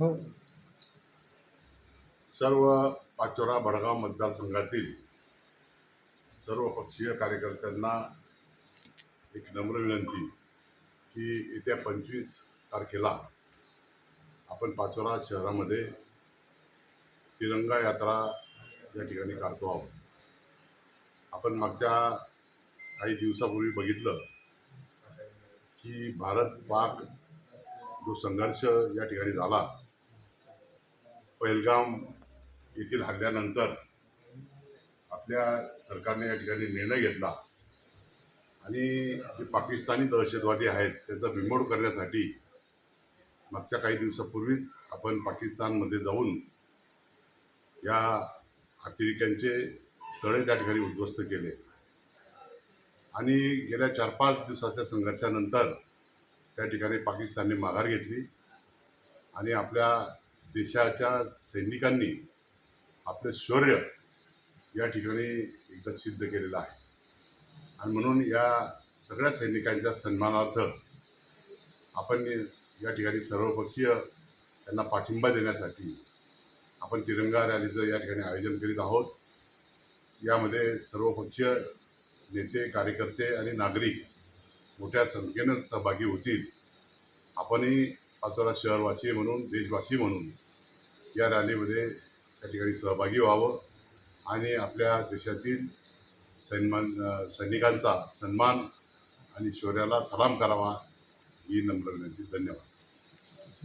हो. सर्व पाचोरा बडगाव मतदारसंघातील सर्व पक्षीय कार्यकर्त्यांना एक नम्र विनंती की येत्या पंचवीस तारखेला आपण पाचोरा शहरामध्ये तिरंगा यात्रा या ठिकाणी काढतो आहोत. आपण मागच्या काही दिवसापूर्वी बघितलं की भारत पाक जो संघर्ष या ठिकाणी झाला पहिलगाम येथील हल्ल्यानंतर आपल्या सरकारने या ठिकाणी निर्णय घेतला आणि जे पाकिस्तानी दहशतवादी आहेत त्यांचा बिमोड करण्यासाठी मागच्या काही दिवसापूर्वीच आपण पाकिस्तानमध्ये जाऊन या अतिरेक्यांचे तळे त्या ठिकाणी उद्ध्वस्त केले. आणि गेल्या चार पाच दिवसाच्या संघर्षानंतर त्या ठिकाणी पाकिस्तानने माघार घेतली आणि आपल्या देशाच्या सैनिकांनी आपले शौर्य या ठिकाणी एकदा सिद्ध केलेलं आहे. आणि म्हणून या सगळ्या सैनिकांच्या सन्मानार्थ आपण या ठिकाणी सर्वपक्षीय त्यांना पाठिंबा देण्यासाठी आपण तिरंगा रॅलीचं या ठिकाणी आयोजन करीत आहोत. यामध्ये सर्वपक्षीय नेते कार्यकर्ते आणि नागरिक मोठ्या संख्येनं सहभागी होतील. आपणही पाचोरा शहरवासी म्हणून देशवासी म्हणून या रॅलीमध्ये त्या ठिकाणी सहभागी व्हावं आणि आपल्या देशातील सन्मान सैनिकांचा सन्मान आणि शौर्याला सलाम करावा ही नम्र विनंती. धन्यवाद.